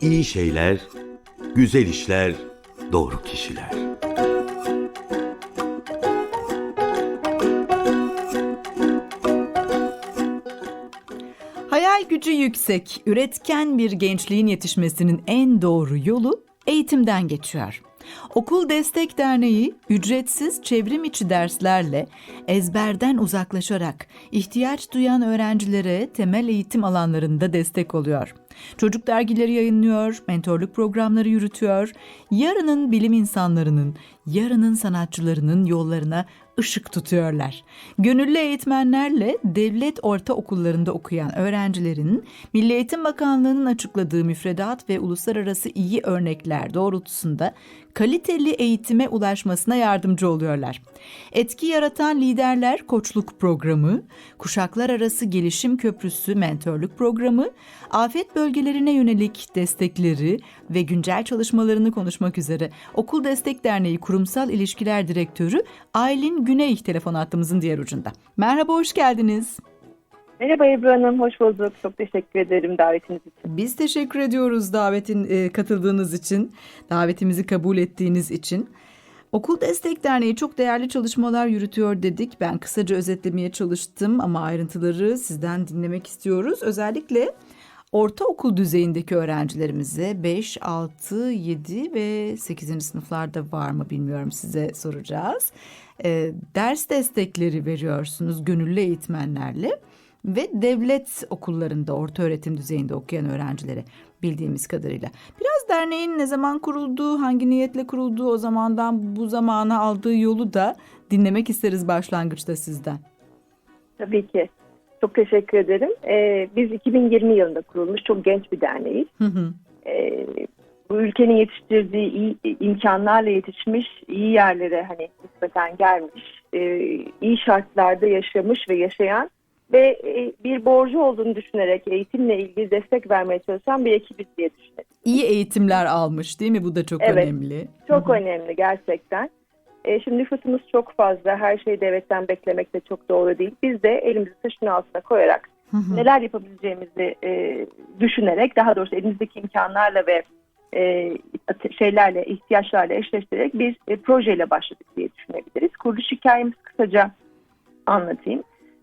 İyi şeyler, güzel işler, doğru kişiler. Hayal gücü yüksek, üretken bir gençliğin yetişmesinin en doğru yolu eğitimden geçiyor. Okul Destek Derneği ücretsiz çevrim içi derslerle ezberden uzaklaşarak ihtiyaç duyan öğrencilere temel eğitim alanlarında destek oluyor. Çocuk dergileri yayınlıyor, mentorluk programları yürütüyor. Yarının bilim insanlarının, yarının sanatçılarının yollarına ışık tutuyorlar. Gönüllü eğitmenlerle devlet ortaokullarında okuyan öğrencilerin Milli Eğitim Bakanlığı'nın açıkladığı müfredat ve uluslararası iyi örnekler doğrultusunda kaliteli eğitime ulaşmasına yardımcı oluyorlar. Etki yaratan liderler koçluk programı, kuşaklar arası gelişim köprüsü mentorluk programı, afet bölgelerine yönelik destekleri ve güncel çalışmalarını konuşmak üzere Okul Destek Derneği Kurumsal İlişkiler Direktörü Aylin Güney telefon hattımızın diğer ucunda. Merhaba, hoş geldiniz. Merhaba Ebru Hanım, hoş bulduk. Çok teşekkür ederim davetiniz için. Biz teşekkür ediyoruz davetin e, katıldığınız için, davetimizi kabul ettiğiniz için. Okul Destek Derneği çok değerli çalışmalar yürütüyor dedik. Ben kısaca özetlemeye çalıştım ama ayrıntıları sizden dinlemek istiyoruz. Özellikle ortaokul düzeyindeki öğrencilerimize 5, 6, 7 ve 8. sınıflarda var mı bilmiyorum size soracağız. E, ders destekleri veriyorsunuz gönüllü eğitmenlerle ve devlet okullarında orta öğretim düzeyinde okuyan öğrencilere bildiğimiz kadarıyla. Biraz derneğin ne zaman kurulduğu, hangi niyetle kurulduğu o zamandan bu zamana aldığı yolu da dinlemek isteriz başlangıçta sizden. Tabii ki. Çok teşekkür ederim. Ee, biz 2020 yılında kurulmuş çok genç bir derneğiz. Hı hı. Ee, bu ülkenin yetiştirdiği iyi imkanlarla yetişmiş, iyi yerlere hani nispeten gelmiş, e, iyi şartlarda yaşamış ve yaşayan ve e, bir borcu olduğunu düşünerek eğitimle ilgili destek vermeye çalışan bir ekibiz diye düşünüyorum. İyi eğitimler almış değil mi? Bu da çok Evet. önemli. Çok Hı hı. önemli gerçekten. E, şimdi nüfusumuz çok fazla. Her şeyi devletten beklemek de çok doğru değil. Biz de elimizi taşın altına koyarak Hı hı. neler yapabileceğimizi e, düşünerek daha doğrusu elimizdeki imkanlarla ve e, şeylerle, ihtiyaçlarla eşleştirerek bir e, projeyle başladık diye düşünebiliriz. Kuruluş hikayemizi kısaca anlatayım.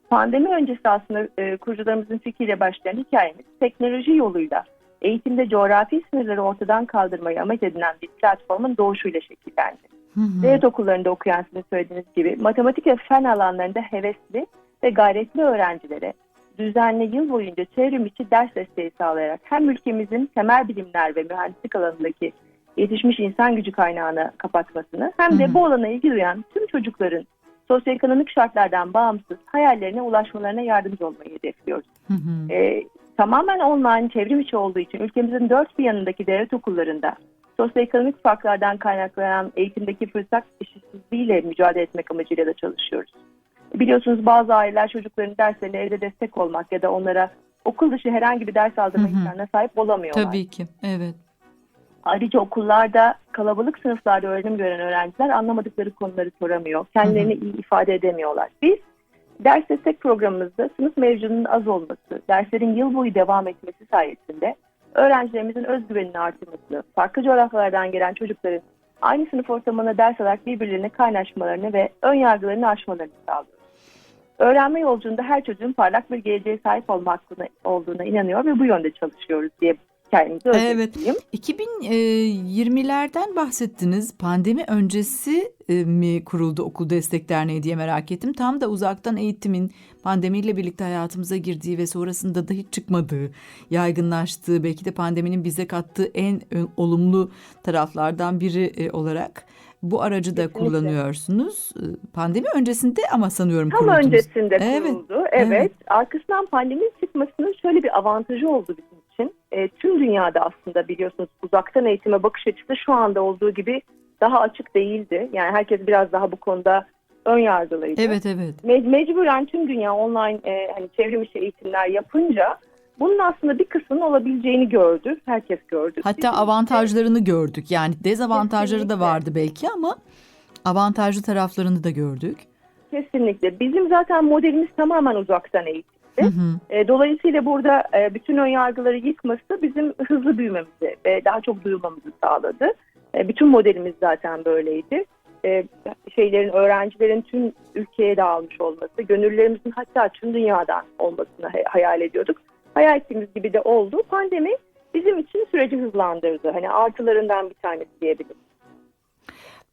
Pandemi öncesi aslında e, kurucularımızın fikriyle başlayan hikayemiz teknoloji yoluyla eğitimde coğrafi sınırları ortadan kaldırmayı amaç edinen bir platformun doğuşuyla şekillendi. Hı hı. Devlet okullarında okuyan sizin söylediğiniz gibi matematik ve fen alanlarında hevesli ve gayretli öğrencilere düzenli yıl boyunca çevrim içi ders desteği sağlayarak hem ülkemizin temel bilimler ve mühendislik alanındaki yetişmiş insan gücü kaynağını kapatmasını hem de hı. bu alana ilgi duyan tüm çocukların sosyoekonomik şartlardan bağımsız hayallerine ulaşmalarına yardımcı olmayı hedefliyoruz. Hı hı. Ee, tamamen online çevrim içi olduğu için ülkemizin dört bir yanındaki devlet okullarında sosyoekonomik farklardan kaynaklanan eğitimdeki fırsat eşitsizliğiyle mücadele etmek amacıyla da çalışıyoruz. Biliyorsunuz bazı aileler çocukların derslerine evde destek olmak ya da onlara okul dışı herhangi bir ders aldırma imkanına sahip olamıyorlar. Tabii ki. Evet. Ayrıca okullarda kalabalık sınıflarda öğrenim gören öğrenciler anlamadıkları konuları soramıyor. Kendilerini iyi ifade edemiyorlar. Biz ders destek programımızda sınıf mevcudunun az olması, derslerin yıl boyu devam etmesi sayesinde öğrencilerimizin özgüveninin artmasını, farklı coğrafyalardan gelen çocukların aynı sınıf ortamında ders alarak birbirlerine kaynaşmalarını ve ön yargılarını aşmalarını sağlıyoruz. Öğrenme yolculuğunda her çocuğun parlak bir geleceğe sahip olma hakkına olduğuna inanıyor ve bu yönde çalışıyoruz diye hikayemizi Evet. özetleyeyim. 2020'lerden bahsettiniz. Pandemi öncesi e, mi kuruldu Okul Destek Derneği diye merak ettim. Tam da uzaktan eğitimin pandemiyle birlikte hayatımıza girdiği ve sonrasında da hiç çıkmadığı, yaygınlaştığı, belki de pandeminin bize kattığı en ö- olumlu taraflardan biri e, olarak bu aracı da Kesinlikle. kullanıyorsunuz. E, Pandemi öncesinde ama sanıyorum Tam kuruldunuz. öncesinde Evet, kuruldu. Evet. evet. Arkasından pandeminin çıkmasının şöyle bir avantajı oldu bizim için. E, tüm dünyada aslında biliyorsunuz uzaktan eğitime bakış açısı şu anda olduğu gibi daha açık değildi. Yani herkes biraz daha bu konuda ön yargılıydı. Evet evet. Me- mecburen tüm dünya online e, hani çevrim içi eğitimler yapınca bunun aslında bir kısmının olabileceğini gördü. Herkes gördü. Hatta Bizim- avantajlarını gördük. Yani dezavantajları da Kesinlikle. vardı belki ama avantajlı taraflarını da gördük. Kesinlikle. Bizim zaten modelimiz tamamen uzaktan eğitim. Hı hı. E, dolayısıyla burada e, bütün ön yargıları yıkması bizim hızlı büyümemizi ve daha çok duyulmamızı sağladı. E, bütün modelimiz zaten böyleydi. E, şeylerin, öğrencilerin tüm ülkeye dağılmış olması, gönüllerimizin hatta tüm dünyadan olmasını hay- hayal ediyorduk. Hayal ettiğimiz gibi de oldu. Pandemi bizim için süreci hızlandırdı. Hani artılarından bir tanesi diyebilirim.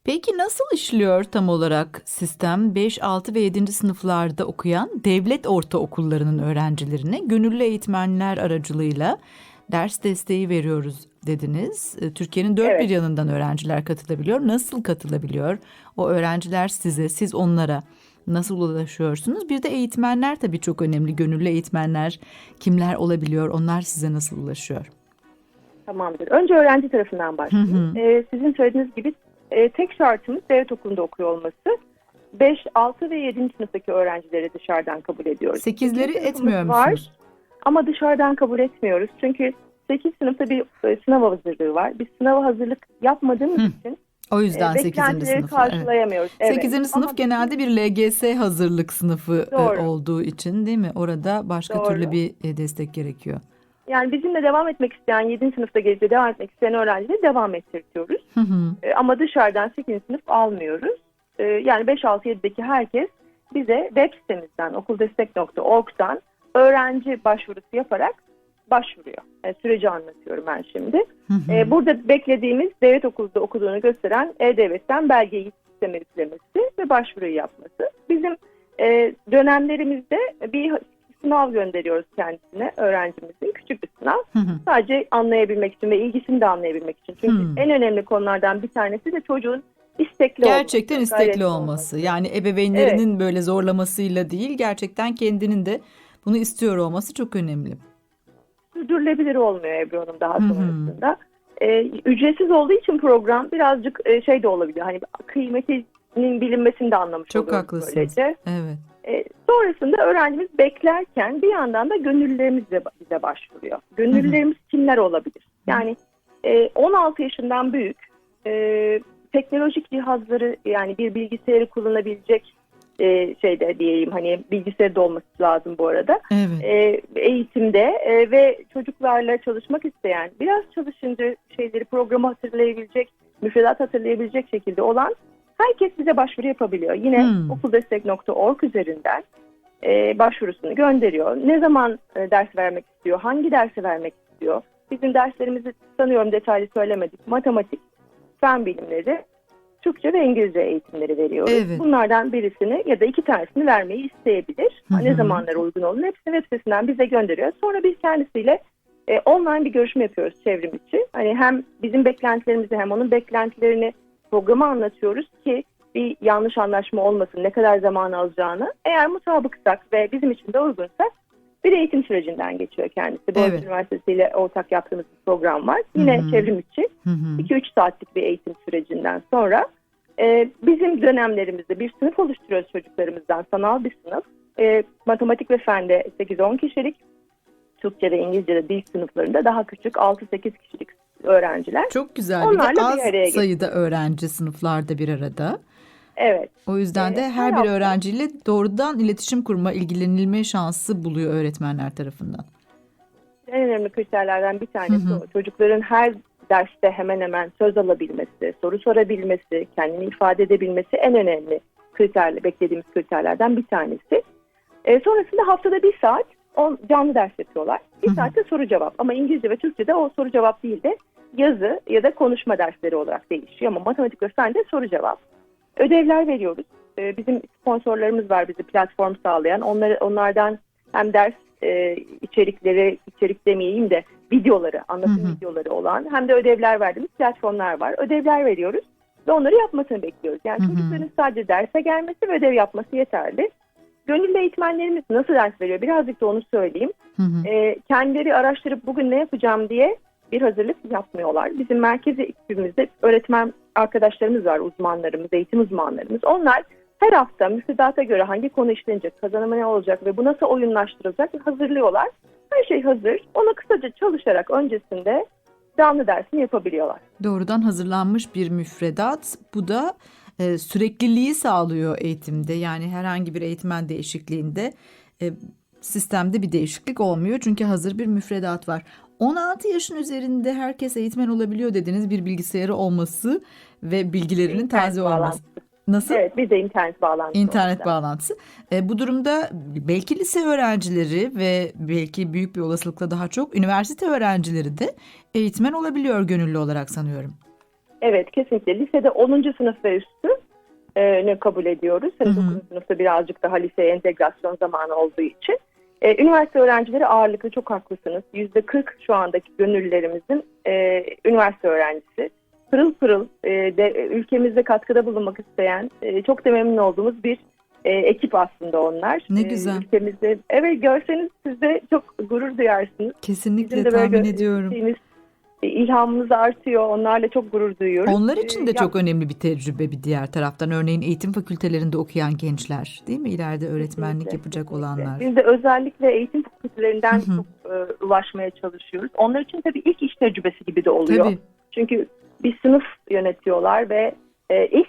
Peki nasıl işliyor tam olarak sistem 5, 6 ve 7. sınıflarda okuyan devlet ortaokullarının öğrencilerine gönüllü eğitmenler aracılığıyla ders desteği veriyoruz dediniz. E, Türkiye'nin dört Evet. bir yanından öğrenciler katılabiliyor. Nasıl katılabiliyor? O öğrenciler size, siz onlara nasıl ulaşıyorsunuz? Bir de eğitmenler tabii çok önemli. Gönüllü eğitmenler kimler olabiliyor? Onlar size nasıl ulaşıyor? Tamamdır. Önce öğrenci tarafından başlayayım. Hı hı. Ee, sizin söylediğiniz gibi e, tek şartımız devlet okulunda okuyor olması. 5, 6 ve 7. sınıftaki öğrencileri dışarıdan kabul ediyoruz. Sekizleri Sekiz etmiyor sınıfımız var. musunuz? Ama dışarıdan kabul etmiyoruz. Çünkü 8 sınıfta bir e, sınav hazırlığı var. Biz sınava hazırlık yapmadığımız Hı. için O e, yüzden 8. beklentileri sınıf. Evet. karşılayamıyoruz. Evet. 8. sınıf Ama genelde bir LGS hazırlık sınıfı e, Doğru. olduğu için değil mi? Orada başka Doğru. türlü bir e, destek gerekiyor. Yani bizimle devam etmek isteyen 7. sınıfta gezide devam etmek isteyen öğrencileri devam. Hı hı. E, ama dışarıdan 8. sınıf almıyoruz. E, yani 5-6-7'deki herkes bize web sitemizden okuldestek.org'dan öğrenci başvurusu yaparak başvuruyor. E, süreci anlatıyorum ben şimdi. Hı hı. E, burada beklediğimiz devlet okulunda okuduğunu gösteren E-Devlet'ten belgeyi sisteme yüklemesi ve başvuruyu yapması. Bizim e, dönemlerimizde bir sınav gönderiyoruz kendisine öğrencimizin küçük bir sınav. Hı hı. Sadece anlayabilmek için ve ilgisini de anlayabilmek için. Çünkü en önemli konulardan bir tanesi de çocuğun istekli Gerçekten olması, istekli gayretli olması. Yani ebeveynlerinin böyle zorlamasıyla değil, gerçekten kendinin de bunu istiyor olması çok önemli. Sürdürülebilir olmuyor Ebru Hanım daha Hı hı. sonrasında. Ee, ücretsiz olduğu için program birazcık e, şey de olabiliyor. Hani kıymetinin bilinmesini de anlamış Çok oluyoruz haklısınız. böylece. Evet. E, sonrasında öğrencimiz beklerken bir yandan da gönüllülerimiz de bize başvuruyor. Gönüllülerimiz kimler olabilir? Yani e, 16 yaşından büyük e, teknolojik cihazları yani bir bilgisayarı kullanabilecek e, şeyde diyeyim hani bilgisayarı da olması lazım bu arada. Evet. E, eğitimde e, ve çocuklarla çalışmak isteyen biraz çalışınca şeyleri programı hatırlayabilecek, müfredat hatırlayabilecek şekilde olan herkes bize başvuru yapabiliyor. Yine Hmm. okuldestek.org üzerinden e, başvurusunu gönderiyor. Ne zaman e, ders vermek istiyor, hangi dersi vermek istiyor. Bizim derslerimizi sanıyorum detaylı söylemedik. Matematik, fen bilimleri, Türkçe ve İngilizce eğitimleri veriyoruz. Evet. Bunlardan birisini ya da iki tanesini vermeyi isteyebilir. Hı hı. Ne zamanlar uygun olur. Hepsini web sitesinden bize gönderiyor. Sonra biz kendisiyle e, online bir görüşme yapıyoruz çevrim içi. Hani hem bizim beklentilerimizi hem onun beklentilerini programı anlatıyoruz ki bir yanlış anlaşma olmasın, ne kadar zaman alacağını. Eğer mutabıksak ve bizim için de uygunsak bir eğitim sürecinden geçiyor kendisi. Boğaziçi Evet. Üniversitesi ile ortak yaptığımız bir program var. Yine Hı hı. çevrim içi. Hı hı. 2-3 saatlik bir eğitim sürecinden sonra e, bizim dönemlerimizde bir sınıf oluşturuyoruz çocuklarımızdan. Sanal bir sınıf. E, matematik ve fende 8-10 kişilik. Türkçe ve İngilizce'de dil sınıflarında daha küçük 6-8 kişilik öğrenciler. Çok güzel. Bir de Onlarla bir az araya sayıda öğrenci sınıflarda bir arada. Evet. O yüzden de Evet, her her bir öğrenciyle doğrudan iletişim kurma, ilgilenilme şansı buluyor öğretmenler tarafından. En önemli kriterlerden bir tanesi Hı hı. o. Çocukların her derste hemen hemen söz alabilmesi, soru sorabilmesi, kendini ifade edebilmesi en önemli kriterle beklediğimiz kriterlerden bir tanesi. E, sonrasında haftada bir saat on, canlı ders yapıyorlar. Bir Hı hı. saatte soru cevap. Ama İngilizce ve Türkçe'de o soru cevap değil de yazı ya da konuşma dersleri olarak değişiyor. Ama matematik ve fende soru cevap. Ödevler veriyoruz. E, bizim sponsorlarımız var bizi platform sağlayan. Onları, onlardan hem ders e, içerikleri, içerik demeyeyim de videoları, anlatım Hı hı. videoları olan hem de ödevler verdiğimiz platformlar var. Ödevler veriyoruz ve onları yapmasını bekliyoruz. Yani Hı hı. çocukların sadece derse gelmesi ve ödev yapması yeterli. Gönüllü eğitmenlerimiz nasıl ders veriyor? Birazcık da onu söyleyeyim. Hı hı. E, kendileri araştırıp bugün ne yapacağım diye bir hazırlık yapmıyorlar. Bizim merkezi ekibimizde öğretmen arkadaşlarımız var, uzmanlarımız, eğitim uzmanlarımız. Onlar her hafta müfredata göre hangi konu işlenecek, kazanımı ne olacak ve bu nasıl oyunlaştırılacak hazırlıyorlar. Her şey hazır. Ona kısaca çalışarak öncesinde canlı dersini yapabiliyorlar. Doğrudan hazırlanmış bir müfredat. Bu da e, sürekliliği sağlıyor eğitimde. Yani herhangi bir eğitmen değişikliğinde e, sistemde bir değişiklik olmuyor çünkü hazır bir müfredat var. 16 yaşın üzerinde herkes eğitmen olabiliyor dediniz bir bilgisayarı olması ve bilgilerinin İnternet taze olması. Nasıl? Evet bir de internet bağlantısı. İnternet olacak. bağlantısı. E, bu durumda belki lise öğrencileri ve belki büyük bir olasılıkla daha çok üniversite öğrencileri de eğitmen olabiliyor gönüllü olarak sanıyorum. Evet kesinlikle. Lisede 10. sınıf ve üstü e, ne kabul ediyoruz. Hani hı. 9. sınıfta birazcık daha liseye entegrasyon zamanı olduğu için. E, üniversite öğrencileri ağırlıklı çok haklısınız. %40 şu andaki gönüllülerimizin e, üniversite öğrencisi. Pırıl pırıl e, de, e, ülkemizde katkıda bulunmak isteyen e, çok da memnun olduğumuz bir e, ekip aslında onlar. Ne E, güzel. ülkemizde evet görseniz siz de çok gurur duyarsınız. Kesinlikle Bizim de tahmin ediyorum. E, ilhamımız artıyor. Onlarla çok gurur duyuyoruz. Onlar E, için de ya- çok önemli bir tecrübe bir diğer taraftan. Örneğin eğitim fakültelerinde okuyan gençler değil mi? İleride öğretmenlik Kesinlikle, yapacak kesinlikle. olanlar. Biz de özellikle eğitim fakültelerinden Hı hı. çok e, ulaşmaya çalışıyoruz. Onlar için tabii ilk iş tecrübesi gibi de oluyor. Tabii. Çünkü bir sınıf yönetiyorlar ve e, ilk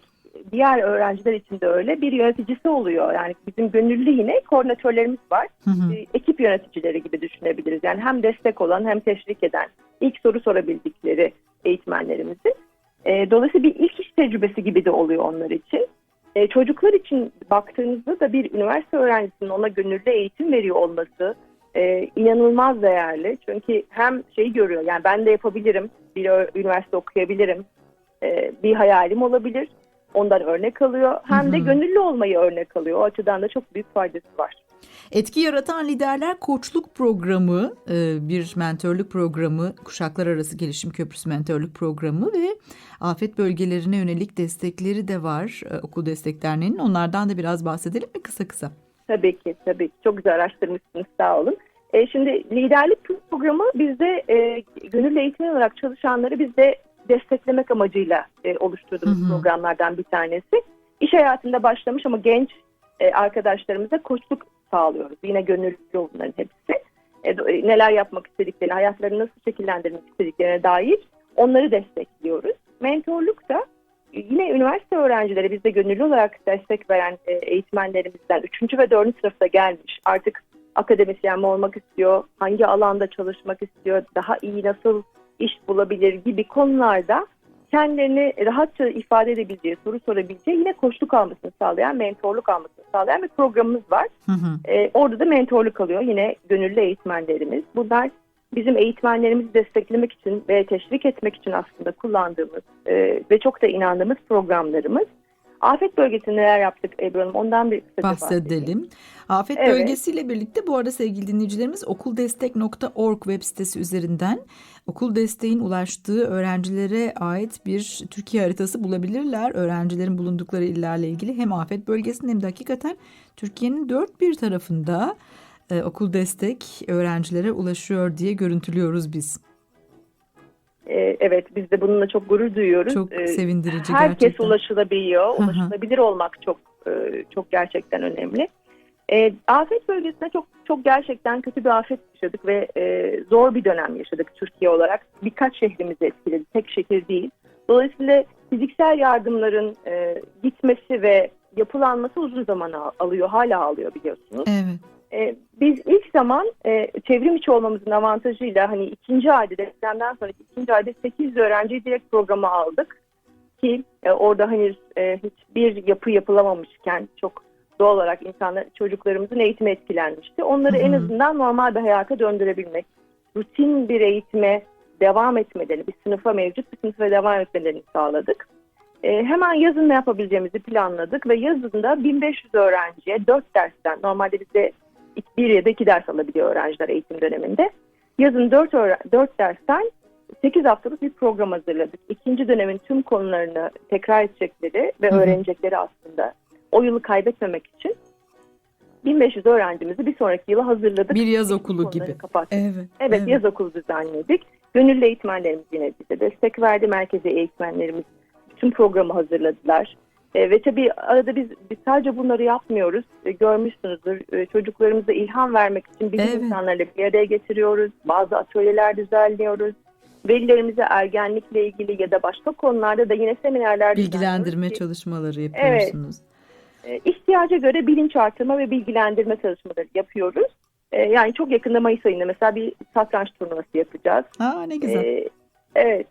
diğer öğrenciler için de öyle bir yöneticisi oluyor. Yani bizim gönüllü yine koordinatörlerimiz var. Hı hı. E, ekip yöneticileri gibi düşünebiliriz. Yani hem destek olan hem teşvik eden, ilk soru sorabildikleri eğitmenlerimizin. E, dolayısıyla bir ilk iş tecrübesi gibi de oluyor onlar için. E, çocuklar için baktığınızda da bir üniversite öğrencisinin ona gönüllü eğitim veriyor olması e, inanılmaz değerli. Çünkü hem şeyi görüyor yani ben de yapabilirim, bir üniversite okuyabilirim, e, bir hayalim olabilir. Ondan örnek alıyor. Hem de gönüllü olmayı örnek alıyor. O açıdan da çok büyük faydası var. Etki Yaratan Liderler Koçluk Programı, e, bir mentörlük programı, kuşaklar arası gelişim köprüsü mentörlük programı ve afet bölgelerine yönelik destekleri de var e, Okul Destek Derneği'nin. Onlardan da biraz bahsedelim mi kısa kısa? Tabii ki, tabii ki. Çok güzel araştırmışsınız, sağ olun. E, şimdi liderlik programı bizde e, gönüllü eğitmen olarak çalışanları bizde desteklemek amacıyla e, oluşturduğumuz Hı hı. programlardan bir tanesi. İş hayatında başlamış ama genç e, arkadaşlarımıza koçluk sağlıyoruz. Yine gönüllü bunların hepsi. E, e, neler yapmak istediklerini, hayatlarını nasıl şekillendirmek istediklerine dair onları destekliyoruz. Mentorluk da e, yine üniversite öğrencileri bizde gönüllü olarak destek veren e, eğitmenlerimizden 3. ve 4. sınıfta gelmiş. Artık akademisyen mi olmak istiyor, hangi alanda çalışmak istiyor, daha iyi nasıl iş bulabilir gibi konularda kendilerini rahatça ifade edebileceği, soru sorabileceği yine koçluk almasını sağlayan, mentorluk almasını sağlayan bir programımız var. Hı hı. Ee, orada da mentorluk alıyor yine gönüllü eğitmenlerimiz. Bunlar bizim eğitmenlerimizi desteklemek için ve teşvik etmek için aslında kullandığımız e, ve çok da inandığımız programlarımız. Afet bölgesinde neler yaptık Ebru Hanım ondan bir kısaca bahsedeyim. bahsedelim. Afet Evet. bölgesiyle birlikte bu arada sevgili dinleyicilerimiz okuldestek.org web sitesi üzerinden okul desteğin ulaştığı öğrencilere ait bir Türkiye haritası bulabilirler. Öğrencilerin bulundukları illerle ilgili hem afet bölgesinde hem de hakikaten Türkiye'nin dört bir tarafında e, okul destek öğrencilere ulaşıyor diye görüntülüyoruz biz. Ee, evet biz de bununla çok gurur duyuyoruz. Çok Ee, sevindirici Herkes gerçekten. ulaşılabiliyor. Ulaşılabilir olmak çok e, çok gerçekten önemli. E, afet bölgesinde çok çok gerçekten kötü bir afet yaşadık ve e, zor bir dönem yaşadık Türkiye olarak. Birkaç şehrimizi etkiledi. Tek şehir değil. Dolayısıyla fiziksel yardımların e, gitmesi ve yapılanması uzun zaman al- alıyor. Hala alıyor biliyorsunuz. Evet. E, biz ilk zaman e, çevrim içi olmamızın avantajıyla hani ikinci ayda depremden sonra ikinci ayda 800 öğrenciyi direkt programa aldık ki e, orada henüz e, hiçbir yapı yapılamamışken çok doğal olarak insanlar çocuklarımızın eğitimi etkilenmişti. Onları Hı hı. en azından normal bir hayata döndürebilmek, rutin bir eğitime devam etmelerini, bir sınıfa mevcut bir sınıfa devam etmelerini sağladık. E, hemen yazın ne yapabileceğimizi planladık ve yazında 1500 öğrenciye 4 dersten, normalde bizde bir ya da iki ders alabiliyor öğrenciler eğitim döneminde. Yazın 4, 4 dersten 8 haftalık bir program hazırladık. İkinci dönemin tüm konularını tekrar edecekleri ve Hı hı. öğrenecekleri aslında o yılı kaybetmemek için 1500 öğrencimizi bir sonraki yıla hazırladık. Bir yaz okulu gibi. kapattık. Evet. Evet, yaz okulu düzenledik. Gönüllü eğitmenlerimiz yine bize destek verdi. Merkezi eğitmenlerimiz bütün programı hazırladılar. E, ve tabii arada biz, biz sadece bunları yapmıyoruz. E, görmüşsünüzdür. E, çocuklarımıza ilham vermek için bilim Evet. insanlarıyla bir araya getiriyoruz. Bazı atölyeler düzenliyoruz. Velilerimize ergenlikle ilgili ya da başka konularda da yine seminerler Bilgilendirme çalışmaları yapıyorsunuz. e, ihtiyaca göre bilinç artırma ve bilgilendirme çalışmaları yapıyoruz. E, yani çok yakında Mayıs ayında mesela bir satranç turnuvası yapacağız. Aa ne güzel. E, evet.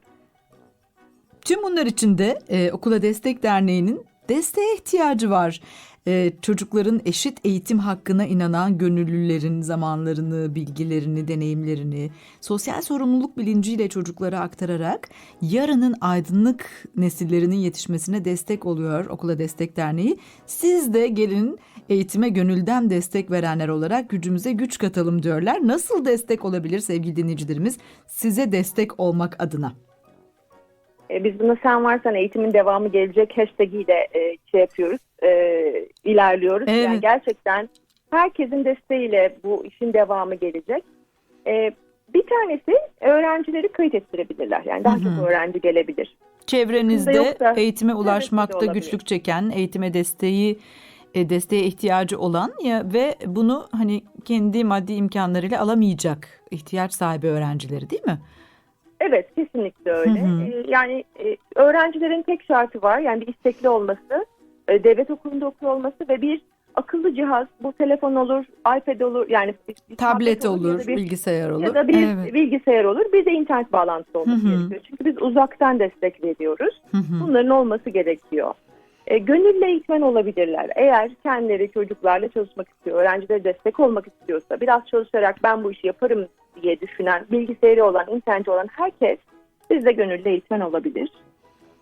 Tüm bunlar için de e, Okula Destek Derneği'nin desteğe ihtiyacı var. E, çocukların eşit eğitim hakkına inanan gönüllülerin zamanlarını, bilgilerini, deneyimlerini sosyal sorumluluk bilinciyle çocuklara aktararak yarının aydınlık nesillerinin yetişmesine destek oluyor Okula Destek Derneği. Siz de gelin eğitime gönülden destek verenler olarak gücümüze güç katalım diyorlar. Nasıl destek olabilir sevgili dinleyicilerimiz size destek olmak adına? E, biz buna sen varsan eğitimin devamı gelecek hashtag ile e, şey yapıyoruz, e, ilerliyoruz. Evet. Yani gerçekten herkesin desteğiyle bu işin devamı gelecek. E, bir tanesi öğrencileri kayıt ettirebilirler. Yani daha çok öğrenci gelebilir. Çevrenizde yoksa- eğitime ulaşmakta güçlük çeken, eğitime desteği desteğe ihtiyacı olan ya ve bunu hani kendi maddi imkanlarıyla alamayacak ihtiyaç sahibi öğrencileri değil mi? Evet kesinlikle öyle. Hı hı. E, yani e, öğrencilerin tek şartı var. Yani bir istekli olması, e, devlet okulunda okuyor olması ve bir akıllı cihaz. Bu telefon olur, iPad olur, yani bir- bir Tablet olur, da bir bilgisayar olur. Ya da bir Evet. bilgisayar olur. Bir de internet bağlantısı olması Hı hı. gerekiyor. Çünkü biz uzaktan destek veriyoruz. Hı hı. Bunların olması gerekiyor. E, gönüllü eğitmen olabilirler. Eğer kendileri çocuklarla çalışmak istiyor, öğrencilere destek olmak istiyorsa, biraz çalışarak ben bu işi yaparım diye düşünen, bilgisayarı olan, interneti olan herkes bizde gönüllü eğitmen olabilir.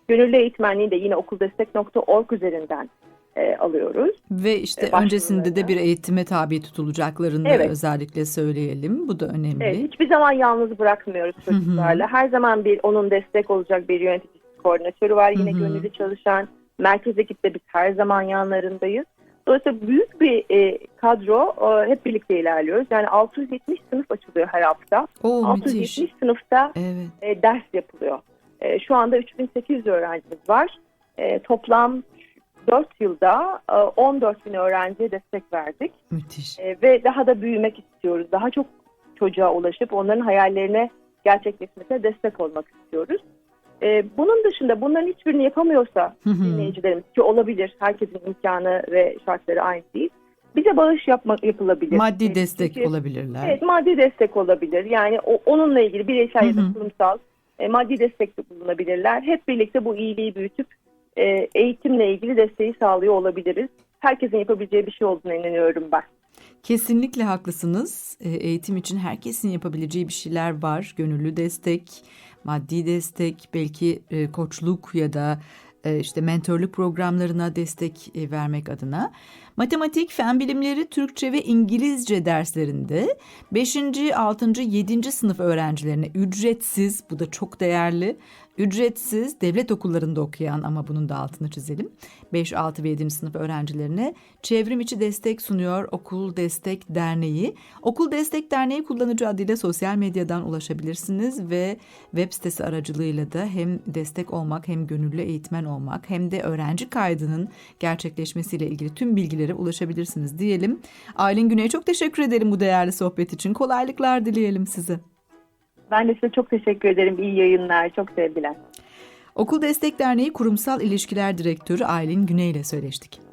Gönüllü eğitmenliği de yine okuldestek.org üzerinden e, alıyoruz. Ve işte başvurularına. öncesinde de bir eğitime tabi tutulacaklarını Evet. özellikle söyleyelim. Bu da önemli. Evet, hiçbir zaman yalnız bırakmıyoruz Hı hı. çocuklarla. Her zaman bir onun destek olacak bir yöneticisi, koordinatörü var. Yine Hı hı. gönüllü çalışan merkez ekipte biz her zaman yanlarındayız. Dolayısıyla büyük bir e, kadro e, hep birlikte ilerliyoruz. Yani 670 sınıf açılıyor her hafta. Oo 670 müthiş. sınıfta Evet. e, ders yapılıyor. E, şu anda 3800 öğrencimiz var. E, toplam 4 yılda e, 14 bin öğrenciye destek verdik. Müthiş. E, ve daha da büyümek istiyoruz. Daha çok çocuğa ulaşıp onların hayallerine gerçekleşmesine destek olmak istiyoruz. E, bunun dışında bunların hiçbirini yapamıyorsa Hı hı. dinleyicilerimiz ki olabilir. Herkesin imkanı ve şartları aynı değil. Bize bağış yapma, yapılabilir. Maddi E, destek çünkü- olabilirler. Evet maddi destek olabilir. Yani o, onunla ilgili bireysel ya da kurumsal e, maddi destek bulunabilirler. Hep birlikte bu iyiliği büyütüp e, eğitimle ilgili desteği sağlıyor olabiliriz. Herkesin yapabileceği bir şey olduğuna inanıyorum ben. Kesinlikle haklısınız. E, Eğitim için herkesin yapabileceği bir şeyler var. Gönüllü destek, maddi destek, belki e, koçluk ya da e, işte mentorluk programlarına destek e, vermek adına. Matematik, fen bilimleri, Türkçe ve İngilizce derslerinde 5. 6. 7. sınıf öğrencilerine ücretsiz, bu da çok değerli, ücretsiz devlet okullarında okuyan ama bunun da altını çizelim. 5, 6 ve 7. sınıf öğrencilerine çevrim içi destek sunuyor Okul Destek Derneği. Okul Destek Derneği kullanıcı adıyla sosyal medyadan ulaşabilirsiniz ve web sitesi aracılığıyla da hem destek olmak hem gönüllü eğitmen olmak hem de öğrenci kaydının gerçekleşmesiyle ilgili tüm bilgilere ulaşabilirsiniz diyelim. Aylin Güney çok teşekkür ederim bu değerli sohbet için. Kolaylıklar dileyelim size. Ben de size çok teşekkür ederim. İyi yayınlar. Çok sevgiler. Okul Destek Derneği Kurumsal İlişkiler Direktörü Aylin Güney ile söyleştik.